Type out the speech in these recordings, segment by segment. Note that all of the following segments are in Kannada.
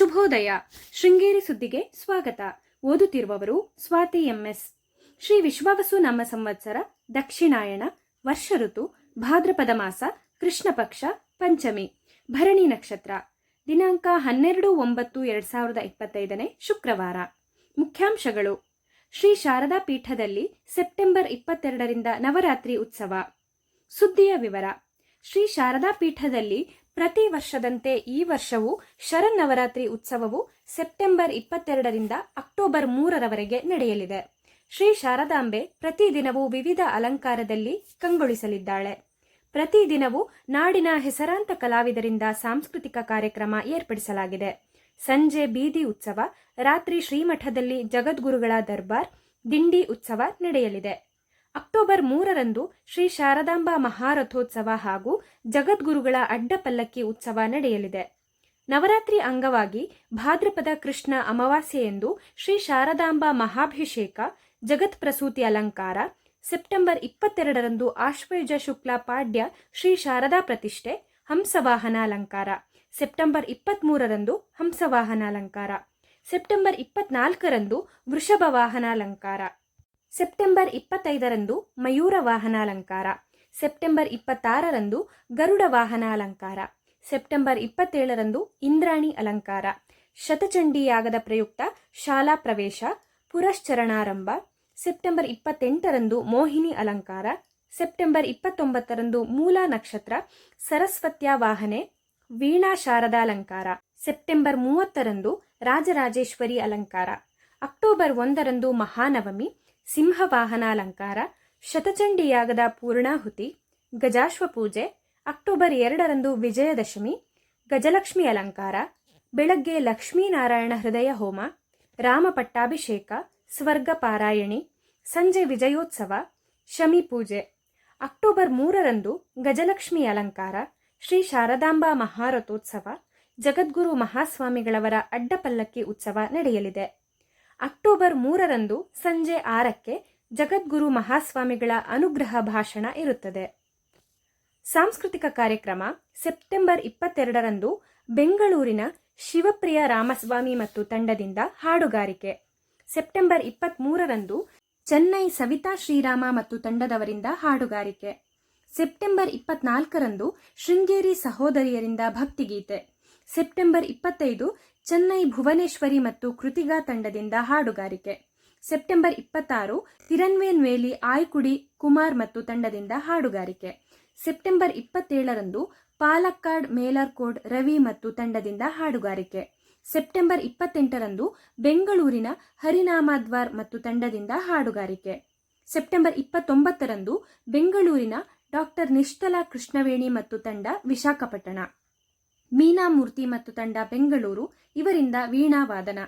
ಶುಭೋದಯ. ಶೃಂಗೇರಿ ಸುದ್ದಿಗೆ ಸ್ವಾಗತ. ಓದುತ್ತಿರುವವರು ಸ್ವಾತಿ ಎಂಎಸ್. ಶ್ರೀ ವಿಶ್ವಾವಸು ನಮ್ಮ ಸಂವತ್ಸರ, ದಕ್ಷಿಣಾಯಣ, ವರ್ಷ ಋತು, ಭಾದ್ರಪದ ಮಾಸ ಕೃಷ್ಣ ಪಕ್ಷ ಪಂಚಮಿ, ಭರಣಿ ನಕ್ಷತ್ರ. ದಿನಾಂಕ ಹನ್ನೆರಡು ಒಂಬತ್ತು ಎರಡ್ ಸಾವಿರದ ಇಪ್ಪತ್ತೈದನೇ ಶುಕ್ರವಾರ. ಮುಖ್ಯಾಂಶಗಳು. ಶ್ರೀ ಶಾರದಾ ಪೀಠದಲ್ಲಿ ಸೆಪ್ಟೆಂಬರ್ ಇಪ್ಪತ್ತೆರಡರಿಂದ ನವರಾತ್ರಿ ಉತ್ಸವ. ಸುದ್ದಿಯ ವಿವರ. ಶ್ರೀ ಶಾರದಾ ಪೀಠದಲ್ಲಿ ಪ್ರತಿ ವರ್ಷದಂತೆ ಈ ವರ್ಷವೂ ಶರನ್ನವರಾತ್ರಿ ಉತ್ಸವವು ಸೆಪ್ಟೆಂಬರ್ ಇಪ್ಪತ್ತೆರಡರಿಂದ ಅಕ್ಟೋಬರ್ ಮೂರರವರೆಗೆ ನಡೆಯಲಿದೆ. ಶ್ರೀ ಶಾರದಾಂಬೆ ಪ್ರತಿದಿನವೂ ವಿವಿಧ ಅಲಂಕಾರದಲ್ಲಿ ಕಂಗೊಳಿಸಲಿದ್ದಾಳೆ. ಪ್ರತಿದಿನವೂ ನಾಡಿನ ಹೆಸರಾಂತ ಕಲಾವಿದರಿಂದ ಸಾಂಸ್ಕೃತಿಕ ಕಾರ್ಯಕ್ರಮ ಏರ್ಪಡಿಸಲಾಗಿದೆ. ಸಂಜೆ ಬೀದಿ ಉತ್ಸವ, ರಾತ್ರಿ ಶ್ರೀಮಠದಲ್ಲಿ ಜಗದ್ಗುರುಗಳ ದರ್ಬಾರ್, ದಿಂಡಿ ಉತ್ಸವ ನಡೆಯಲಿದೆ. ಅಕ್ಟೋಬರ್ ಮೂರರಂದು ಶ್ರೀ ಶಾರದಾಂಬಾ ಮಹಾರಥೋತ್ಸವ ಹಾಗೂ ಜಗದ್ಗುರುಗಳ ಅಡ್ಡಪಲ್ಲಕ್ಕಿ ಉತ್ಸವ ನಡೆಯಲಿದೆ. ನವರಾತ್ರಿ ಅಂಗವಾಗಿ ಭಾದ್ರಪದ ಕೃಷ್ಣ ಅಮಾವಾಸ್ಯೆಯಂದು ಶ್ರೀ ಶಾರದಾಂಬಾ ಮಹಾಭಿಷೇಕ, ಜಗತ್ ಪ್ರಸೂತಿ ಅಲಂಕಾರ, ಸೆಪ್ಟೆಂಬರ್ ಇಪ್ಪತ್ತೆರಡರಂದು ಆಶ್ವಯುಜ ಶುಕ್ಲ ಪಾಡ್ಯ ಶ್ರೀ ಶಾರದಾ ಪ್ರತಿಷ್ಠೆ, ಹಂಸವಾಹನ ಅಲಂಕಾರ, ಸೆಪ್ಟೆಂಬರ್ ಇಪ್ಪತ್ಮೂರರಂದು ಹಂಸವಾಹನ ಅಲಂಕಾರ, ಸೆಪ್ಟೆಂಬರ್ ಇಪ್ಪತ್ನಾಲ್ಕರಂದು ವೃಷಭ ವಾಹನ ಅಲಂಕಾರ. ಸೆಪ್ಟೆಂಬರ್ ಇಪ್ಪತ್ತೈದರಂದು ಮಯೂರ ವಾಹನ ಅಲಂಕಾರ ಸೆಪ್ಟೆಂಬರ್ ಇಪ್ಪತ್ತಾರರಂದು ಗರುಡ ವಾಹನ ಅಲಂಕಾರ ಸೆಪ್ಟೆಂಬರ್ ಇಪ್ಪತ್ತೇಳರಂದು ಇಂದ್ರಾಣಿ ಅಲಂಕಾರ. ಶತಚಂಡಿ ಯಾಗದ ಪ್ರಯುಕ್ತ ಶಾಲಾ ಪ್ರವೇಶ, ಪುರಶ್ಚರಣಾರಂಭ. ಸೆಪ್ಟೆಂಬರ್ ಇಪ್ಪತ್ತೆಂಟರಂದು ಮೋಹಿನಿ ಅಲಂಕಾರ. ಸೆಪ್ಟೆಂಬರ್ ಇಪ್ಪತ್ತೊಂಬತ್ತರಂದು ಮೂಲ ನಕ್ಷತ್ರ, ಸರಸ್ವತ್ಯ ವಾಹನೆ, ವೀಣಾ ಶಾರದಾ ಅಲಂಕಾರ ಸೆಪ್ಟೆಂಬರ್ ಮೂವತ್ತರಂದು ರಾಜರಾಜೇಶ್ವರಿ ಅಲಂಕಾರ. ಅಕ್ಟೋಬರ್ ಒಂದರಂದು ಮಹಾನವಮಿ. ಸಿಂಹವಾಹನ ಅಲಂಕಾರ ಶತಚಂಡಿ ಪೂರ್ಣಾಹುತಿ ಗಜಾಶ್ವ ಪೂಜೆ ಅಕ್ಟೋಬರ್ ಎರಡರಂದು ವಿಜಯದಶಮಿ, ಗಜಲಕ್ಷ್ಮಿ ಅಲಂಕಾರ, ಬೆಳಗ್ಗೆ ಲಕ್ಷ್ಮೀನಾರಾಯಣ ಹೃದಯ ಹೋಮ ರಾಮ ಪಟ್ಟಾಭಿಷೇಕ ಸ್ವರ್ಗ ಪಾರಾಯಣಿ ಸಂಜೆ ವಿಜಯೋತ್ಸವ, ಶಮಿ ಪೂಜೆ. ಅಕ್ಟೋಬರ್ ಮೂರರಂದು ಗಜಲಕ್ಷ್ಮಿ ಅಲಂಕಾರ, ಶ್ರೀ ಶಾರದಾಂಬಾ ಮಹಾರಥೋತ್ಸವ, ಜಗದ್ಗುರು ಮಹಾಸ್ವಾಮಿಗಳವರ ಅಡ್ಡಪಲ್ಲಕ್ಕಿ ಉತ್ಸವ ನಡೆಯಲಿದೆ. ಅಕ್ಟೋಬರ್ ಮೂರರಂದು ಸಂಜೆ ಆರಕ್ಕೆ ಜಗದ್ಗುರು ಮಹಾಸ್ವಾಮಿಗಳ ಅನುಗ್ರಹ ಭಾಷಣ ಇರುತ್ತದೆ. ಸಾಂಸ್ಕೃತಿಕ ಕಾರ್ಯಕ್ರಮ ಸೆಪ್ಟೆಂಬರ್ ಇಪ್ಪತ್ತೆರಡರಂದು ಬೆಂಗಳೂರಿನ ಶಿವಪ್ರಿಯ ರಾಮಸ್ವಾಮಿ ಮತ್ತು ತಂಡದಿಂದ ಹಾಡುಗಾರಿಕೆ. ಸೆಪ್ಟೆಂಬರ್ ಇಪ್ಪತ್ತ್ಮೂರರಂದು ಚೆನ್ನೈ ಸವಿತಾ ಶ್ರೀರಾಮ ಮತ್ತು ತಂಡದವರಿಂದ ಹಾಡುಗಾರಿಕೆ. ಸೆಪ್ಟೆಂಬರ್ ಇಪ್ಪತ್ನಾಲ್ಕರಂದು ಶೃಂಗೇರಿ ಸಹೋದರಿಯರಿಂದ ಭಕ್ತಿಗೀತೆ. ಸೆಪ್ಟೆಂಬರ್ ಇಪ್ಪತ್ತೈದು ಚೆನ್ನೈ ಭುವನೇಶ್ವರಿ ಮತ್ತು ಕೃತಿಗಾ ತಂಡದಿಂದ ಹಾಡುಗಾರಿಕೆ. ಸೆಪ್ಟೆಂಬರ್ ಇಪ್ಪತ್ತಾರು ತಿರನ್ವೇನ್ವೇಲಿ ಆಯ್ಕುಡಿ ಕುಮಾರ್ ಮತ್ತು ತಂಡದಿಂದ ಹಾಡುಗಾರಿಕೆ. ಸೆಪ್ಟೆಂಬರ್ ಇಪ್ಪತ್ತೇಳರಂದು ಪಾಲಕ್ಕಾಡ್ ಮೇಲರ್ಕೋಡ್ ರವಿ ಮತ್ತು ತಂಡದಿಂದ ಹಾಡುಗಾರಿಕೆ. ಸೆಪ್ಟೆಂಬರ್ ಇಪ್ಪತ್ತೆಂಟರಂದು ಬೆಂಗಳೂರಿನ ಹರಿನಾಮದ್ವಾರ್ ಮತ್ತು ತಂಡದಿಂದ ಹಾಡುಗಾರಿಕೆ. ಸೆಪ್ಟೆಂಬರ್ ಇಪ್ಪತ್ತೊಂಬತ್ತರಂದು ಬೆಂಗಳೂರಿನ ಡಾಕ್ಟರ್ ನಿಶ್ಚಲಾ ಕೃಷ್ಣವೇಣಿ ಮತ್ತು ತಂಡ ವಿಶಾಖಪಟ್ಟಣ. ಮೀನಾಮೂರ್ತಿ ಮತ್ತು ತಂಡ ಬೆಂಗಳೂರು, ಇವರಿಂದ ವೀಣಾವಾದನ.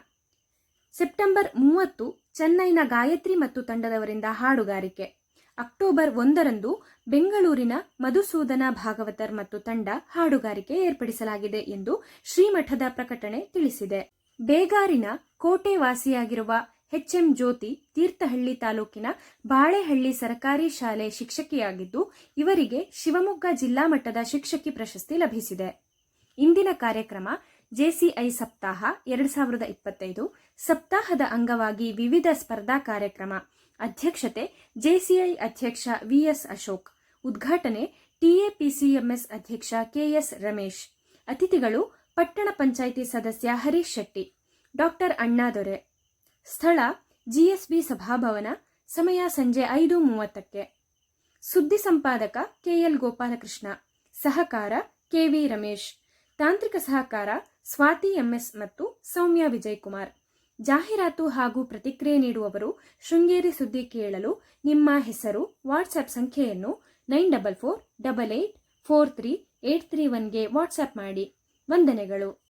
ಸೆಪ್ಟೆಂಬರ್ ಮೂವತ್ತು, ಚೆನ್ನೈನ ಗಾಯತ್ರಿ ಮತ್ತು ತಂಡದವರಿಂದ ಹಾಡುಗಾರಿಕೆ. ಅಕ್ಟೋಬರ್ ಒಂದರಂದು, ಬೆಂಗಳೂರಿನ ಮಧುಸೂದನ ಭಾಗವತರ್ ಮತ್ತು ತಂಡ ಹಾಡುಗಾರಿಕೆ ಏರ್ಪಡಿಸಲಾಗಿದೆ ಎಂದು ಶ್ರೀಮಠದ ಪ್ರಕಟಣೆ ತಿಳಿಸಿದೆ. ಬೇಗಾರಿನ ಕೋಟೆ ವಾಸಿಯಾಗಿರುವ ಎಚ್ಎಂ ಜ್ಯೋತಿ ತೀರ್ಥಹಳ್ಳಿ ತಾಲೂಕಿನ ಬಾಳೆಹಳ್ಳಿ ಸರ್ಕಾರಿ ಶಾಲೆ ಶಿಕ್ಷಕಿಯಾಗಿದ್ದು, ಇವರಿಗೆ ಶಿವಮೊಗ್ಗ ಜಿಲ್ಲಾ ಮಟ್ಟದ ಶಿಕ್ಷಕಿ ಪ್ರಶಸ್ತಿ ಲಭಿಸಿದೆ. ಇಂದಿನ ಕಾರ್ಯಕ್ರಮ ಜೆಸಿಐ ಸಪ್ತಾಹ ಎರಡ್ ಸಾವಿರದ ಇಪ್ಪತ್ತೈದು. ಸಪ್ತಾಹದ ಅಂಗವಾಗಿ ವಿವಿಧ ಸ್ಪರ್ಧಾ ಕಾರ್ಯಕ್ರಮ. ಅಧ್ಯಕ್ಷತೆ ಜೆಸಿಐ ಅಧ್ಯಕ್ಷ ವಿಎಸ್ ಅಶೋಕ್. ಉದ್ಘಾಟನೆ ಟಿಎಪಿಸಿಎಂಎಸ್ ಅಧ್ಯಕ್ಷ ಕೆಎಸ್ ರಮೇಶ್. ಅತಿಥಿಗಳು ಪಟ್ಟಣ ಪಂಚಾಯಿತಿ ಸದಸ್ಯ ಹರೀಶ್ ಶೆಟ್ಟಿ, ಡಾಕ್ಟರ್ ಅಣ್ಣಾದೊರೆ ಸ್ಥಳ ಜಿಎಸ್ಬಿ ಸಭಾಭವನ, ಸಮಯ ಸಂಜೆ ಐದು ಮೂವತ್ತಕ್ಕೆ. ಸುದ್ದಿ ಸಂಪಾದಕ ಕೆಎಲ್ ಗೋಪಾಲಕೃಷ್ಣ. ಸಹಕಾರ ಕೆವಿ ರಮೇಶ್. ತಾಂತ್ರಿಕ ಸಹಕಾರ, ಸ್ವಾತಿ ಎಂಎಸ್ ಮತ್ತು ಸೌಮ್ಯ ವಿಜಯಕುಮಾರ್. ಜಾಹೀರಾತು ಹಾಗೂ ಪ್ರತಿಕ್ರಿಯೆ ನೀಡುವವರು ಶೃಂಗೇರಿ ಸುದ್ದಿ ಕೇಳಲು ನಿಮ್ಮ ಹೆಸರು ವಾಟ್ಸ್ಆಪ್ ಸಂಖ್ಯೆಯನ್ನು nine double four double eight four three eight three ಒನ್ಗೆ WhatsApp ಮಾಡಿ. ವಂದನೆಗಳು.